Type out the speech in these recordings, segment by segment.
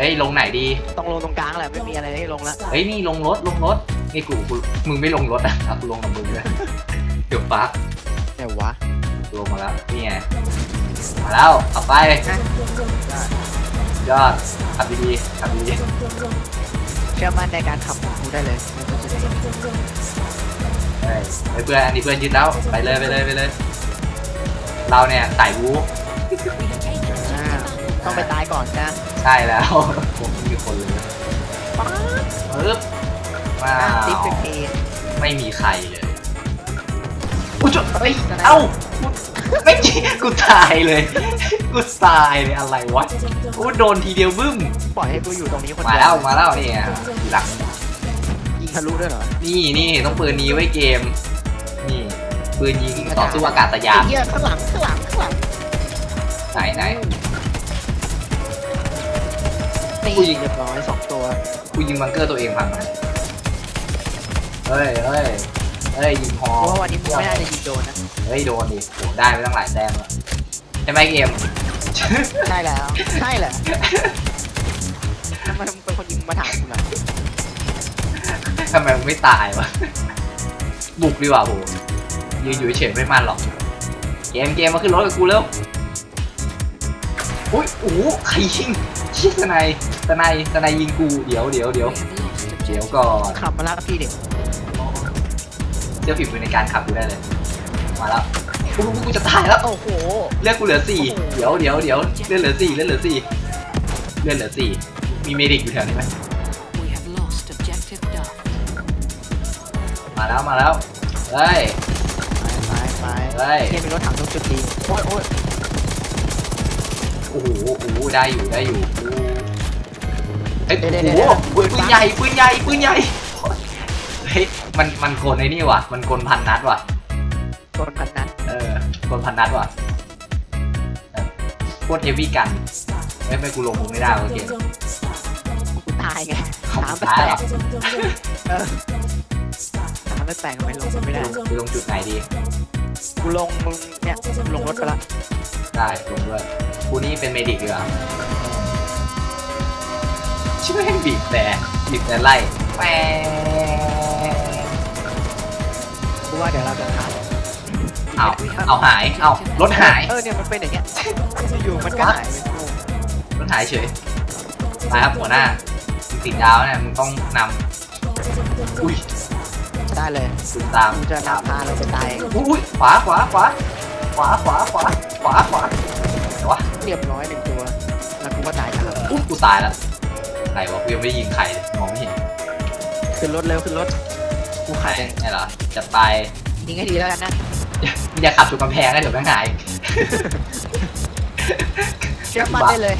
เฮ้ยลงไหนดี ต้องลงตรงกลางแหละไม่มีอะไรให้ลงละเฮ้ยนี่ลงรถลงรถนี่กูกูมึงไม่ลงรถอะอะกูลงกับมึงเลยเดี๋ยวฟักแต่วะลงมาแล้วนี่ไงมาแล้วขับไปยอดขับดีๆขับดีเชื่อมั่นในการขับของกูได้เลยไม่ต้องจะได้ๆเฮ้ยเฮ้ยเพื่อนอันนี้เพื่อนยึดแล้วไปเลยไปเลยไปเลย เราเนี่ยสายวู๊อ่า ต้องไปตายก่อนนะใช่แล้วผมไม่มีคนเลยป๊าบปึ๊บว้าอะติ๊กวเป็นเพนไม่มีใครเลยอุ้ยจุดเอ้ยเอ้าไม่จริงกูตายเลยกูตายเลยอะไรวะกูโดนทีเดียวบึ้มปล่อยให้กูอยู่ตรงนี้คนมาเดีแล้ยวมาแล้วเนี่ยหลังยิงทะลุด้วยเหรอนี่นี่ต้องปืนนี้ไว้เกม นี่ปืนยิงต่อสู้อากาศยานไอ้เหี้ยข้างหลังข้างหลังข้างหลังไหนไหน นี่อุ้ยเรียบร้อยสองตัวกูยิงบังเกอร์ตัวเองพังไหมเฮ้ยเฮ้ยเฮ้ยยิงฮอเพราะว่าวันนี้มึงไม่น่าจะยิงโดนนะเฮ้ยโดนดิโหได้ไปตั้งหลายแต้มแล้วใช่ไหมเกม ใช่แล้วใช่แหละทำไมมึงเป็นคนยิงมาถามกูล่ะทำไมมึงไม่ตายวะ บุกดีกว่าโหยืนอยู่เฉยๆไม่มันหรอก เกมเกมมาขึ้นรถกับกูเร็ว อุ้ยโอ้โหใครยิง ชิสนายสนายสนายยิงกู เดี๋ยวเดี๋ยวเดี๋ยวเดี๋ยวก่อนขับมาลากพี่เด็กเจ้าฝีมือในการขับกูได้เลย มาแล้วกูกูกูจะตายแล้ว โอ้โห เลือดกูเหลือสี่เดี๋ยวเดี๋ยวเดี๋ยวเลือดเหลือสี่เลือดเหลือสี่เลือดเหลือสี่มีเมดิกอยู่แถวนี้ไหม We have lost objective Duff. มาแล้วมาแล้วเฮ้ยไปไปเฮ้ยเฮียมีรถถังตรงจุดดีโอ้ยโอ้ย โอ้โหโอ้โหได้อยู่ได้อยู่โอ้โหเฮ้ยโอ้โหปืนใหญ่ปืนใหญ่ปืนใหญ่เฮ้ยมันมันกลไอ้นี่ว่ะ มันกลพันนัดว่ะโดนพันนั้นเออกลพันนัดว่ะเออโคตรเฮฟวี่กันไม่ไม่กูลงมึงไม่ได้โอเคกูตายไงขอบสามคุณแปตายเหรดอเออสามแปดทำไมลงไม่ได้ไปลงจุดไหนดีกูลงมึงเนี่ยกูลงรถไปละได้ลงด้วย กูนี่เป็นเมดิกดีกว่าชื่อแม่งบีบแต่บีบแต่ไล่แปกูว่าเดี๋ยวเราจะหายเอาเอาหาย เอารถหาย เออเนี่ยมันเป็นอย่างเงี้ยอยู่ๆมันก็หายไปกูรถหายเฉยมาครับหัวหน้ามึงติดดาวเนี่ยมึงต้องนำอุ้ยได้เลยคุณตามกูจะนำพาเราไปตายอุ้ยขวาขวาขวาขวาขวาขวาขวาขวา ขวาเรียบร้อยหนึ่งตัว แล้วกูก็ตายตามอุ้ยกูตายแล้วไหนวะกูยังไม่ได้ยิงใครเลยมองไม่เห็นขึ้นรถเร็วขึ้นรถ กูใครขาดเองนี่เหรอจะไปยิงให้ดีแล้วกันนะ มึงอย่าขับถูกกำแพงนะเดี๋ยวแม่งหายเชื่อมั่นได้เลย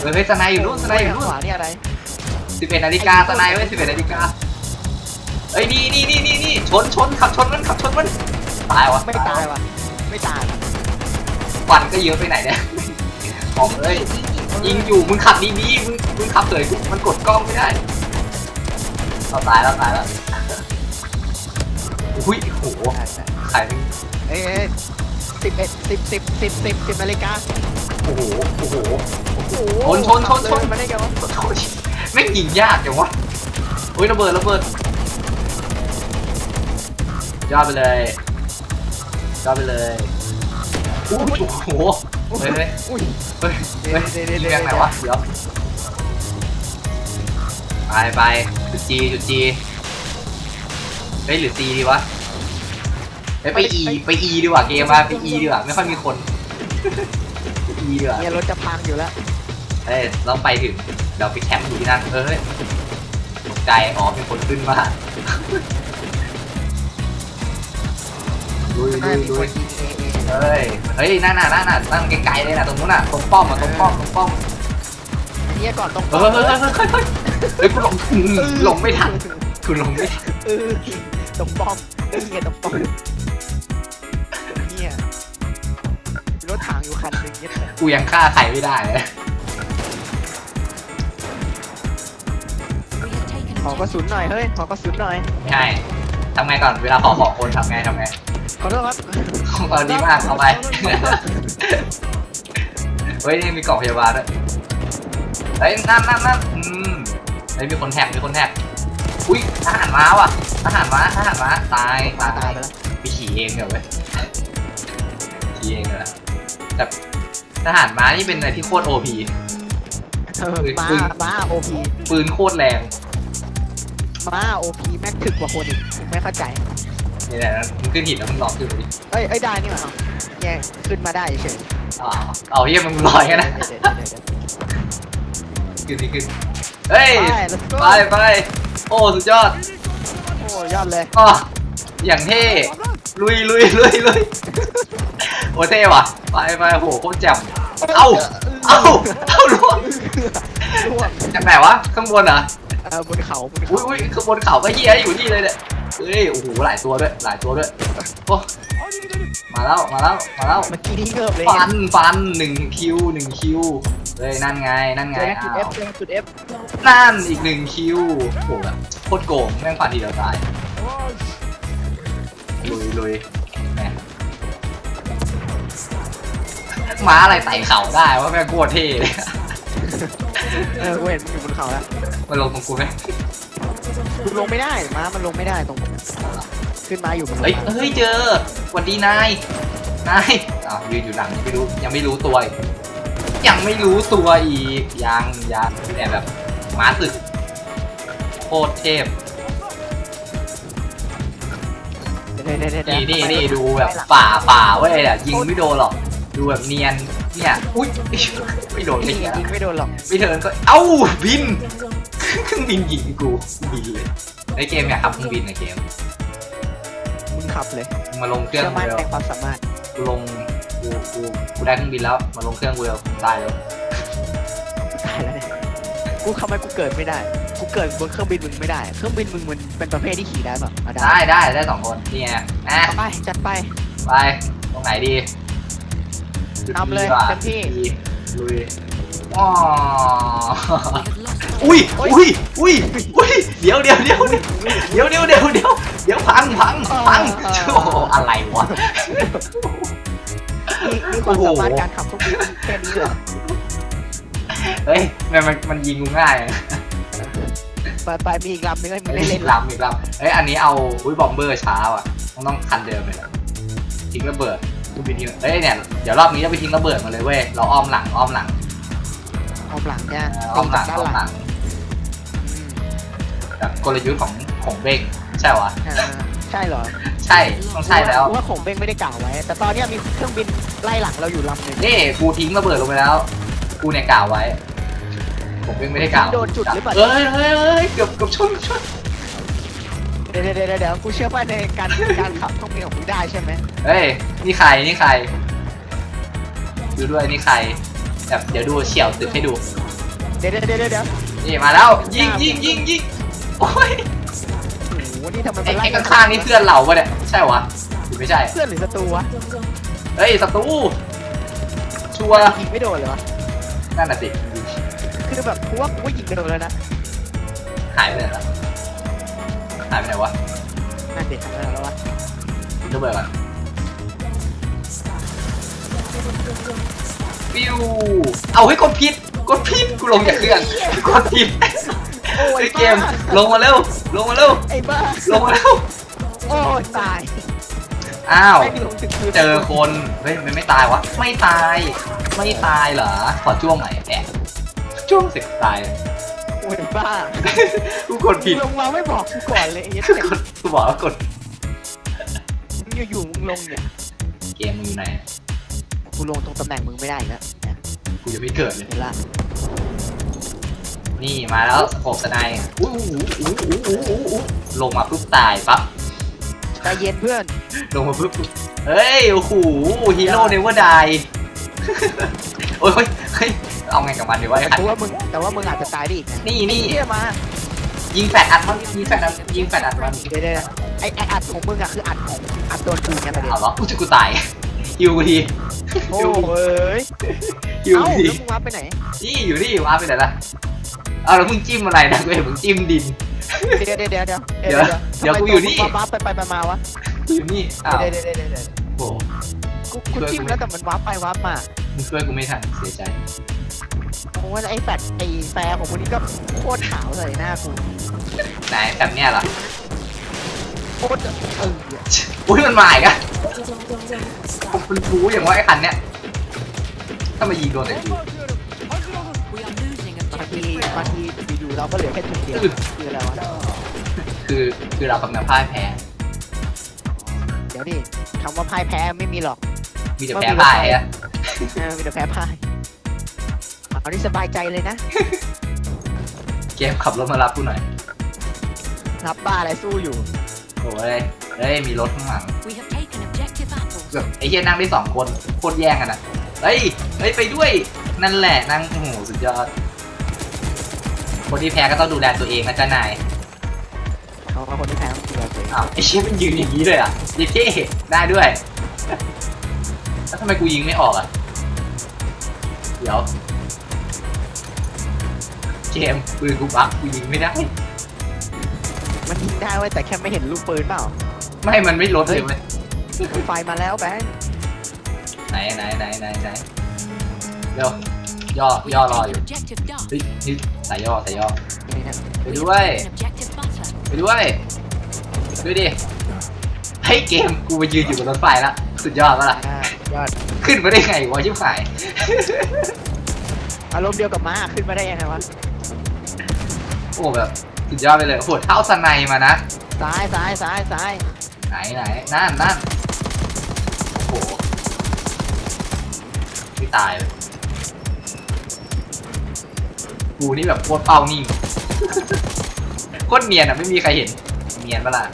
เฮ้ยเฮ้ยสไนด์อยู่นู่นสไนด์อยู่ข้างนู่นขวานี่อะไรสิบเอ็ดนาฬิกาสไนด์ไว้สิบเอ็ดนาฬิกาเอ้ยนี่นี่นี่นี่นี่ชนชนขับชนมันขับชนมันตายวะไม่ตายว่ะไม่ตาย ว่ะควันก็เยอะไปไหนเนี่ยบอกเลยยิงอยู่มึงขับดีๆมึงมึงขับเฉยมันกดกล้องไม่ได้เราตายแล้วตายแล้วอุ้ยโหใครมึงเอ้ยสิบเอ็ดสิบสิบสิบสิบสิบนาฬิกาโอ้โหโอ้โหโอ้โหชนชนชนชนมันได้ไงวะโอ้ยไม่งยิงยากจังวะอุ้ยระเบิดระเบิดยอดไปเลยยอดไปเลย อุ้ยโอ้โหเฮ้ยเฮ้ยอุ้ยเฮ้ยเดี๋เฮ้ยยวเดี๋ยวเดี๋ยวเรียงไหนวะเดี๋ยวไปไปจุดจีจุดจีเฮ้ยหรือซีดีวะเฮ้ยไปอีไปอีดีกว่าเกมมาไปอีดีกว่าไม่ค่อยมีคนอีดีกว่าเนี่ยรถจะพังอยู่แล้วเฮ้ยเราไปถึงเดี๋ยวไปแคมป์อยู่ที่นั่นเออเฮ้ยตกใจอ๋อมีคนขึ้นมาลุยลุ เองเองเฮ้ย เฮ้ยนั่นน่ะนั่นน่ะนั่นไกลๆเลยน่ะตรงนู้นน่ะตรงป้อมอะตรงป้อมตรงป้อมเนี่ยก่อนตรงเฮ้ยเฮ้ยเฮ้ยเฮ้ยเฮ้ยเฮ้ยกูหลงหลงไม่ทันกูหลงไม่ทันเออตรงป้อมเนี่ยตรงป้อมเนี่ยรถถังอยู่คันหนึ่งเนี่ยกูยังฆ่าใครไม่ได้เลย We have taken ขอกระสุนหน่อยเฮ้ยขอกระสุนหน่อยไม่ใช่ ทำไงก่อนเวลาขอของคนทำไงทำไงข อโทษครับของเราดีมากเอาไปเฮ้ยนี่มีกล่องพยาบาลด้วยเฮ้ยนั่นนั่นนั่นอืมเฮ้ยมีคนแท็กมีคนแท็กอุ้ยทหารม้าว่ะทหารม้าทหารม้าตายมาตาตายยไปแล้วไปขี่เองเดี๋ยวเว้ยขี่เองเลยนะแต่ทหารม้านี่เป็นอะไรที่โคตรโอพีเออมาปืนมาโอพีปืนโคตรแรงมาโอพีแม่งถึกกว่าคนอีกผมไม่เข้าใจ นี่แหละมึงขึ้นหินแล้วมึงลองขึ้นไปดิเอ้ยเอ้ยได้นี่หว่าแย่ขึ้นมาได้เฉยเอาเอาเอาเฮียมึงลอยกันนะเดี๋ยวเดี๋ยวเดี๋ยวเดี๋ยว ขึ้นดิขึ้นเฮ้ยไป let's go ไปไปโอ้สุดยอดโอ้ยอดเลยอ๋ออย่างเท่ลุยลุยลุยลุยโอ้เท่ว่ะไปไปโหโคตรแจ่มเอ้าเอ้าเอ้าล่วงร่วงจากไหนวะข้างบนเหรอ เออบนเขาบนอุ้เขายอุ้ยข้างบนเขาก็เฮียอยู่นี่เลยเนี่ย เฮ้ยโอ้โหหลายตัวด้วยหลายตัวด้วยโอ้มาแล้วมาแล้วมาแล้วเมื่อกี้นี่เกิบเลยฟันฟันหนึ่งคิวหนึ่งคิวเฮ้ยนั่นไงนั่นเจไงอจุดอ้า F วเจอจุด F นั่นอีกหนึ่งคิวโหแบบโคตรโกงแม่งฟันทีเดียวตายลุยลุยแหมม้าอะไรไต่เขาได้ว่าแม่งโคตรเท่เลยเออกูเห็นมันอยู่บนเขาแล้วมาลงตรงกูไหม กูลงไม่ได้ม้ามันลงไม่ได้ตรงผมขึ้นมาอยู่บนเฮ้ยเฮ้ยเจอสวัสดีนาย นายอ้าวยืนอยู่หลังยังไม่รู้ยังไม่รู้ตัวอีกยังไม่รู้ตัวอีกยังยังเนี่ยแบบม้าตึกโคตรเทพเดี๋ยวเดี๋ยวเดี๋ยวเดี๋ยวนี่นี่นี่ดูแบบป่าป่าเว้ยอะยิงไม่โดนหรอกดูแบบเนียนเนี่ยอุ้ยไม่โดนไม่นี่เหี้ยยิงไม่โดนหรอกไม่เทินก็เอ้าบิน เครื่องบินยิงกูบินเลยในเกมเนี่ยครับเครื่องบินในเกมมึงขับเลยมึงมาลงเครื่อเชื่งอมั่นเร็วในความสามารถกูลงกูกูกูได้เครื่องบินแล้ว มาลงเครื่องกูเร็วตายแล้วตายแล้วเนี่ยกูทำไมกูเกิดไม่ได้ กูเกิดบนเครื่องบินมึงไม่ได้ เครื่องบินมึงมันเป็นประเภทที่ขี่ได้ป่ะอะได้ได้ได้ได้สองคนนี่ไงอะเอาไปจัดไป ไปตรงไหนดีจุดนำเลยดีกว่าเต็มที่ ดีลุย อ๋อ We have lost อุ้ยอุ้ยอุ้ยอุ้ยเดี๋ยวเดี๋ยวเดี๋ยวเดี๋ยวเดี๋ยวเดี๋ยวเดี๋ยวเดี๋ยวพังพังพังโอ้โหอะไรวะนี่นี่ความสามารถการขับเครื่องบินแค่นี้เหรอเฮ้ยมันมันมันยิงกูง่ายอะไปไปมีอีกลำนึงให้มึงเล่ได้นเล่นลำอีกลำเอ้ยอันนี้เอาอุ้ยบอมเบอร์ช้าว่ะต้องต้องคันเดิมเลยนะทิ้งระเบิดคุณบินทิ้งเอ้ยเนี่ยเดี๋ยวรอบนี้จะไปทิ้งระเบิดมาเลยเว้ยเราอ้อมหลังอ้อมหลังเอาหลังเนี่ยเอออ้อมหลังด้านอ้อมหหลัลังงแบบกลยุทธ์ของของเบ้งใช่วะอ่าใช่เหรอ ใช่ต้องใช่แล้วกูว่าของเบ้งไม่ได้กล่าวไว้ แต่ตอนเนี้ยมีเครื่องบินไล่หลังเราอยู่ลำหนึ่งนี่กูทิ้งระเบิดลงไปแล้ว กูเนี่ยกล่าวไว้ ผมเบ้งไม่ได้กล่าวโดนจุดหรือเปล่าเอ้ยเอ้ยเอ้ยเกือบเกือบชนชนเดี๋ยวเดี๋ยวเดี๋ยวเดี๋ยวกูเชื่อว่าในการการขับเครื่องบินของมึงได้ใช่ไหมเฮ้ยนี่ใครนี่ใครดูด้วยนี่ใคร แบบเดี๋ยวดูเฉียวตึกให้ดู เดี๋ยวเดี๋ยวเดี๋ยวเดี๋ยวนี่มาแล้ว ยิงยิงยิงยิงโอ้ยโอ้โหนี่ทำไมไอ้มันไล่ไอ้ข้างๆนี่เพื่อนเราปะเนี่ยใช่วะหรือไม่ใช่เพื่อนหรือศัตรูวะเฮ้ยศัตรูชัวร์ยิงไม่โดนเลยวะนั่นน่ะสิคือแบบกูว่ากูว่ายิงโดนแล้วนะหายไปไหนละหายไปไหนวะนั่นเด็กทำอะไรแล้ววะทิ้งระเบิดก่อน ฟิวเอาให้ยกดผิดกดผิดกูลงจากเครื่องกดผิดโอ้ยไอ้เกมลงมาเร็วลงมาเร็วไอ้บ้าลงมาเร็วโอ้ยตายอ้าวไม่มีลงถึงพื้นเจอคนเฮ้ยมันไม่ตายวะไม่ตายไม่ตายเหรอขอจ้วงหน่อยแอะจ้วงเสร็จตายโอ้ยบ้ากูกดผิดลงมาไม่บอกกูก่อนเลยไอ้เหี้ยกูกดกูบอกว่ากดมึงอยู่ๆมึงลงเนี่ยเกมมึงอยู่ไหน กูลงตรงตำแหน่งมึงไม่ได้อีกแล้วเนี่ยกูจะไม่เกิดเลย เห็นละนี่มาแล้วสโคปสไนด์อู้หูอู้หูอู้หูอู้หูลงมาปุ๊บตายปั๊บ ใจเย็นเพื่อน ลงมาปุ๊บเฮ้ย โอ้โห ฮีโร่เนเวอร์ไดโอ้ยเฮ้ยเฮ้ย เอาไงกับมันดีวะไอ้แต่ขันกูว่ามึงแต่ว่ามึงอาจจะตายได้อีกนะนี่นี่ เฮียมายิงแฟดอัดมัน ยิงแฟดอัด ยิงแฟดอัดมัน เดี๋ยวเดี๋ยวไอ้ไอ้อัดของมึงอะคืออัดของอัดโดนกูเนี่ยประเด็นเอาเหรอกูจะกูตาย ฮิวกูทีโอ้ยฮิวเอ้ากูทีแล้วมึงวับไปไหนนี่อยู่นี่ว้าร์ปไปไหนล่ะเอาแล้วมึงจิ้มอะไรนะกูเห็นมึงจิ้มดิน เดี๋ยวเดี๋ยวเดี๋ยวเดี๋ยวเดี๋ยวเดี๋ยวกูอยู่นี่ทำไมตัวมึงวับไปไปมามาวะอยู่นี่อ้าวเดี๋ยวเดี๋ยวเดี๋ยวเดี๋ยวโอ้โหกูกูจิ้มแล้วแต่มันวับไปวับมามึงช่วยกูไม่ทันเสียใจโอ้ยไอ้แฟดไอ้แฟร์ของคนนี้ก็โคตรขาวเลยหน้ากูไหนแบบเนี้ยเหรอ โคตรเอออุ้ยมันมาอีกอะมันฟูอย่างว่าไอ้คันเนี้ยถ้ามายิงโดนแต่ที We are losing บางที objective บางทีอยู่ๆเราก็เหลือแค่จุดเดียวคืออะไรวะคือคือเรากำลังพ่ายแพ้ เดี๋ยวดิคำว่าพ่ายแพ้ไม่มีหรอก มีแต่แพ้พ่ายอะเออมีแต่แพ้พ่ายเอาที่สบายใจเลยนะเกมขับรถมารับกูหน่อยรับบ้าอะไรสู้อยู่ โอ้ยเฮ้ย มีรถข้างหลัง We have taken objective apples. แบบไอ้เหี้ยนั่งได้สองคนโคตรแย่งกันอะเฮ้ยเฮ้ย ไปด้วยนั่นแหละนั่งโอ้โหสุดยอด คนที่แพ้ก็ต้องดูแลตัวเองนะจ๊ะนายเขาว่าคนที่แพ้ต้องเกลือตัวเองอ้าวไอ้เชี่ยมันยืนอย่างนี้เลยอะเย้เท่ได้ด้วย แล้วทำไมกูยิงไม่ออกอะ เดี๋ยวเกมปืนกูบักกูยิงไม่ได้ มันยิงได้เว้ยแต่แค่ไม่เห็นลูกปืนเปล่าไม่ มันไม่ลดเลยเว้ยไฟมาแล้วแบงค์ไหนไหนไหนไหนไหนเดี๋ยวย่อ We ย่อ have รออ taken ยู่ objective duck. เฮ้ยนี่สายย่อสายย่อนี่นะไปด้วย Taken objective butter. ไปด้วยด้วยดิเฮ้ยเกมกูไปยืนอยู่บนรถไฟแล้วสุดยอดปะล่ะ อ่ายอดขึ้นมาได้ไงวะชิบหาย อารมณ์เดียวกับม้าขึ้นมาได้ยังไงวะโอ้แบบ สุดยอดไปเลยโหเท่าสไนมานะ ซ้ายซ้ายซ้ายซ้ายไหนไหนนั่นนั่นโอ้โหไม่ตายเลยกูนี่แบบโคตรเป้านิ่ง โคตรเนียนอะไม่มีใครเห็น เนียนปะล่ะ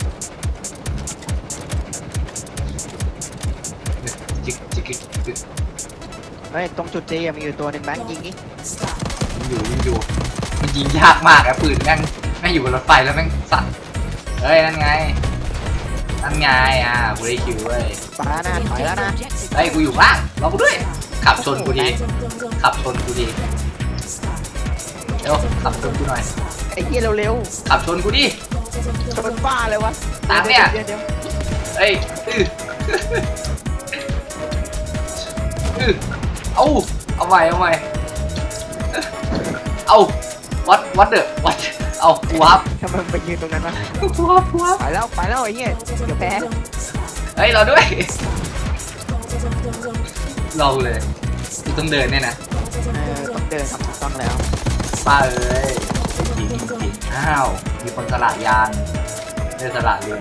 จิกจิกจิกจิกเฮ้ยตรงจุดเจมีอยู่ตัวหนึ่งแบงค์ยิงนี่มันอยู่ยิงอยู่ มันยิงยากมากอะปืนแม่ง แม่งอยู่บนรถไฟแล้วแม่งสั่นเฮ้ยนั่นไงนั่นไงอะกูได้คิวเว้ยปาหน้า We ถอย have แล้ว taken นะ objective เฮ้ยกูอยู่บ้างรอกูด้วย ขับชนกูดีขับชนกูดีเร็วขับชนกูหน่อยไอ้เหี้ยเร็วขับชนกูดิๆจะเป็นบ้าเลยวะตามเนี่ยดี๋วดี๋วเฮ้ยอื้ออื้อเอาเอาใหม่เอาใหม่เอาวัดวัดเดอะวัด เอากูวับทำไมมันไปยืนตรงนั้นวะกูวับกูวับไปแล้วไปแล้วไอ้เหี้ยเดี๋ยวแพ้เฮ้ยรอด้วยรอกูเลยกูต้องเดินเนี่ยนะเออต้องเดินทำถูกต้องแล้วป้าเอ้ยจริงจริงอ้าว มีคนสละยานเรือสละเรือ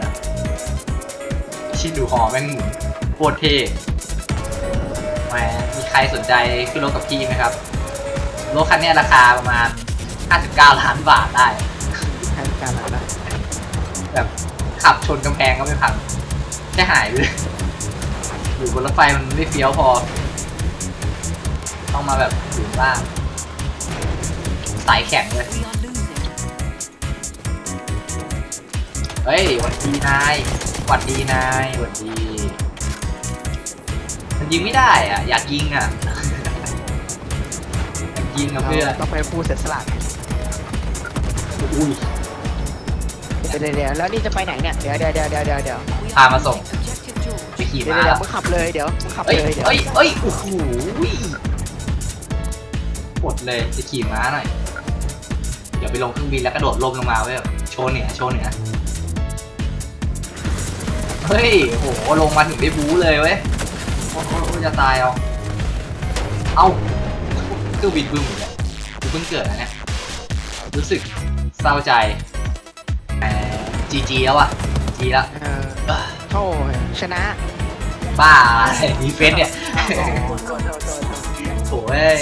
ชิดูหอแม่งหมุนโคตรเท่แหมมีใครสนใจขึ้นรถกับพี่ไหมครับ รถคันเนี้ยราคาประมาณ 59 ล้านบาทได้ ให้การอะไรนะแบบขับชนกำแพงก็ไม่พังแค่หายไปเลยอยู่บนรถไฟมันไม่เฟี้ยวพอ ต้องมาแบบอยู่บ้างสายแข็งเลย We are losing. เฮ้ยหวัดดีนายหวัดดีนายหวัดดี มันยิงไม่ได้อะ อยากยิงอะ อยากยิงกับเพื่อนเราต้องไปพูดเสร็จสลัดอุ้ย เดี๋ยวเดี๋ยวเดี๋ยวแล้วนี่จะไปไหนเนี่ยเดี๋ยวเดี๋ยวเดี๋ยวเดี๋ยวเดี๋ยวเดี๋ยว We are พามาส่ง losing objective George. ไปขี่เดี๋ยวม้าเดี๋ยวเหรอมึงขับเลยเดี๋ยวมึงขับเอ้ยเลยเดี๋ยวเอ้ยเอ้ยโอ้โหกดเลยจะขี่ม้าหน่อยเดี๋ยวไปลงเครื่องบินแล้วกระโดดล่มลงมาเว้ยแบบโชว์เหนือโชว์เหนือเฮ้ยโหลงมาถึงได้บู๊เลยเว้ยโอ้โหจะตายเอาเอาเครื่องบินบึ้มเลยกูเพิ่งเกิดนะเนี่ยรู้สึกเศร้าใจแต่ จีจีแล้วอะจีแล้วเออเอ้อโธ่ชนะบ้าอะไรดีเฟนส์เนี่ยอ๋อโทษโทษโทษโทษโถ่เอ้ย